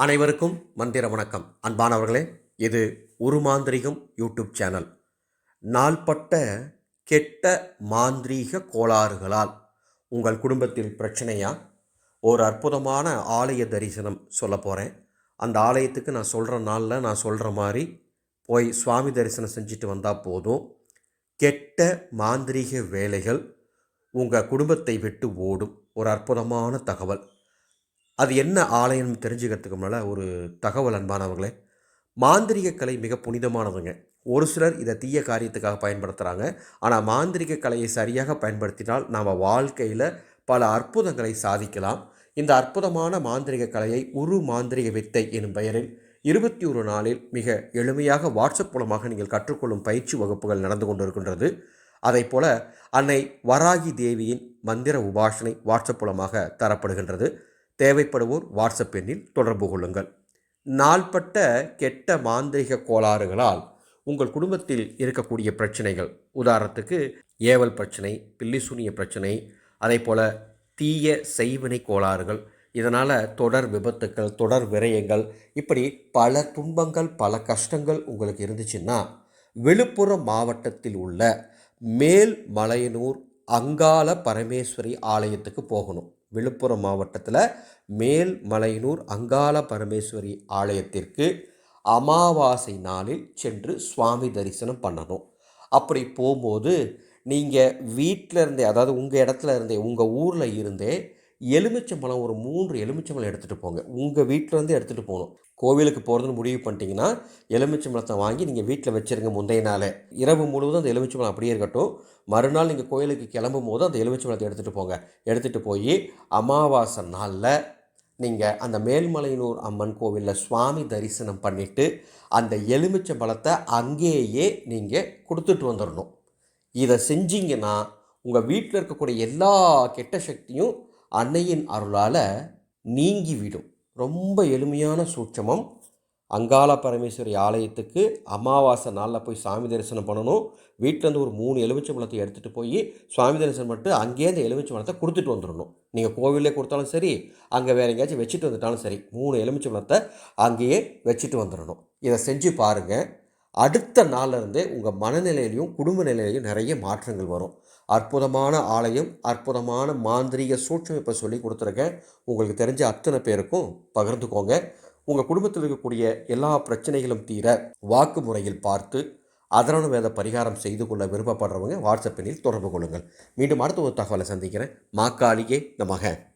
அனைவருக்கும் மந்திர வணக்கம். அன்பானவர்களே இது உருமாந்திரிகம் யூடியூப் சேனல். நாள்பட்ட கெட்ட மாந்திரீக கோளாறுகளால் உங்கள் குடும்பத்தில் பிரச்சனையா? ஒரு அற்புதமான ஆலய தரிசனம் சொல்ல போகிறேன் அந்த ஆலயத்துக்கு நான் சொல்கிற நாளில் நான் சொல்கிற மாதிரி போய் சுவாமி தரிசனம் செஞ்சுட்டு வந்தால் போதும். கெட்ட மாந்திரீக வேலைகள் உங்கள் குடும்பத்தை விட்டு ஓடும். ஒரு அற்புதமான தகவல். அது என்ன ஆலயம் தெரிஞ்சுக்கிறதுக்கு முன்னால் ஒரு தகவல் அன்பானவர்களே மாந்திரிக கலை மிக புனிதமானதுங்க. ஒரு சிலர் இதை தீய காரியத்துக்காக பயன்படுத்துகிறாங்க ஆனால் மாந்திரிக கலையை சரியாக பயன்படுத்தினால் நாம் வாழ்க்கையில் பல அற்புதங்களை சாதிக்கலாம். இந்த அற்புதமான மாந்திரிக கலையை உரு மாந்திரிக வித்தை எனும் பெயரில் இருபத்தி ஒரு நாளில் மிக எளிமையாக வாட்ஸ்அப் மூலமாக நீங்கள் கற்றுக்கொள்ளும் பயிற்சி வகுப்புகள் நடந்து கொண்டிருக்கின்றது. அதை போல அன்னை வராகி தேவியின் மந்திர உபாசனை வாட்ஸ்அப் மூலமாக தரப்படுகின்றது. தேவைப்படுவோர் வாட்ஸ்அப் எண்ணில் தொடர்பு கொள்ளுங்கள். நாள்பட்ட கெட்ட மாந்திரிக கோளாறுகளால் உங்கள் குடும்பத்தில் இருக்கக்கூடிய பிரச்சனைகள் உதாரணத்துக்கு ஏவல் பிரச்சனை பில்லிசூனிய பிரச்சனை அதே போல் தீய செய்வினை கோளாறுகள் இதனால் தொடர் விபத்துக்கள் தொடர் விரயங்கள் இப்படி பல துன்பங்கள் பல கஷ்டங்கள் உங்களுக்கு இருந்துச்சுன்னா விழுப்புரம் மாவட்டத்தில் உள்ள மேல் மலையனூர் அங்காள பரமேஸ்வரி ஆலயத்துக்கு போகணும். விழுப்புரம் மாவட்டத்தில் மேல் மலையனூர் அங்காள பரமேஸ்வரி ஆலயத்திற்கு அமாவாசை நாளில் சென்று சுவாமி தரிசனம் பண்ணணும். அப்படி போகும்போது நீங்கள் வீட்டில் இருந்தே அதாவது உங்கள் இடத்துல இருந்தே உங்கள் ஊரில் இருந்தே எலுமிச்சம்பழம் ஒரு மூன்று எலுமிச்சம்பழம் எடுத்துகிட்டு போங்க. உங்கள் வீட்டிலேருந்து எடுத்துகிட்டு போகணும். கோவிலுக்கு போகிறதுன்னு முடிவு பண்ணிட்டீங்கன்னா எலுமிச்சம்பழத்தை வாங்கி நீங்கள் வீட்டில் வச்சுருங்க முந்தைய நாள் இரவு முழுவதும் அந்த எலுமிச்சம்பழம் அப்படியே இருக்கட்டும். மறுநாள் நீங்கள் கோயிலுக்கு கிளம்பும் போது அந்த எலுமிச்சம்பழத்தை எடுத்துகிட்டு போங்க. எடுத்துகிட்டு போய் அமாவாசை நாளில் நீங்கள் அந்த மேல்மலையனூர் அம்மன் கோவிலில் சுவாமி தரிசனம் பண்ணிவிட்டு அந்த எலுமிச்சம்பழத்தை அங்கேயே நீங்கள் கொடுத்துட்டு வந்துடணும் இதை செஞ்சீங்கன்னா உங்கள் வீட்டில் இருக்கக்கூடிய எல்லா கெட்ட சக்தியும் அன்னையின் அருளால் நீங்கிவிடும் ரொம்ப எளிமையான சூட்சமம். அங்காள பரமேஸ்வரி ஆலயத்துக்கு அமாவாசை நாளில் போய் சாமி தரிசனம் பண்ணணும். வீட்டிலேருந்து ஒரு மூணு எலுமிச்சை பழத்தை எடுத்துகிட்டு போய் சுவாமி தரிசனம் பண்ணிட்டு அங்கேயே அந்த எலுமிச்சை பழத்தை கொடுத்துட்டு வந்துடணும் நீங்கள் கோவிலே கொடுத்தாலும் சரி அங்கே வேறு எங்கேயாச்சும் வச்சுட்டு வந்துட்டாலும் சரி மூணு எலுமிச்சை பழத்தை அங்கேயே வச்சுட்டு வந்துடணும் இதை செஞ்சு பாருங்கள் அடுத்த நாளிலிருந்தே உங்கள் மனநிலையிலையும் குடும்ப நிலையிலையும் நிறைய மாற்றங்கள் வரும். அற்புதமான ஆலயம் அற்புதமான மாந்திரீக சூட்சமைப்பை சொல்லி கொடுத்துருக்கேன். உங்களுக்கு தெரிஞ்ச அத்தனை பேருக்கும் பகிர்ந்துக்கோங்க. உங்கள் குடும்பத்தில் இருக்கக்கூடிய எல்லா பிரச்சனைகளும் தீர வாக்கு முறையில் பார்த்து அதரான வேத பரிகாரம் செய்து கொள்ள விருப்பப்படுறவங்க வாட்ஸ்அப்பினில் தொடர்பு கொள்ளுங்கள். மீண்டும் அடுத்த ஒரு தகவலை சந்திக்கிறேன். மாக்காளியே நமக.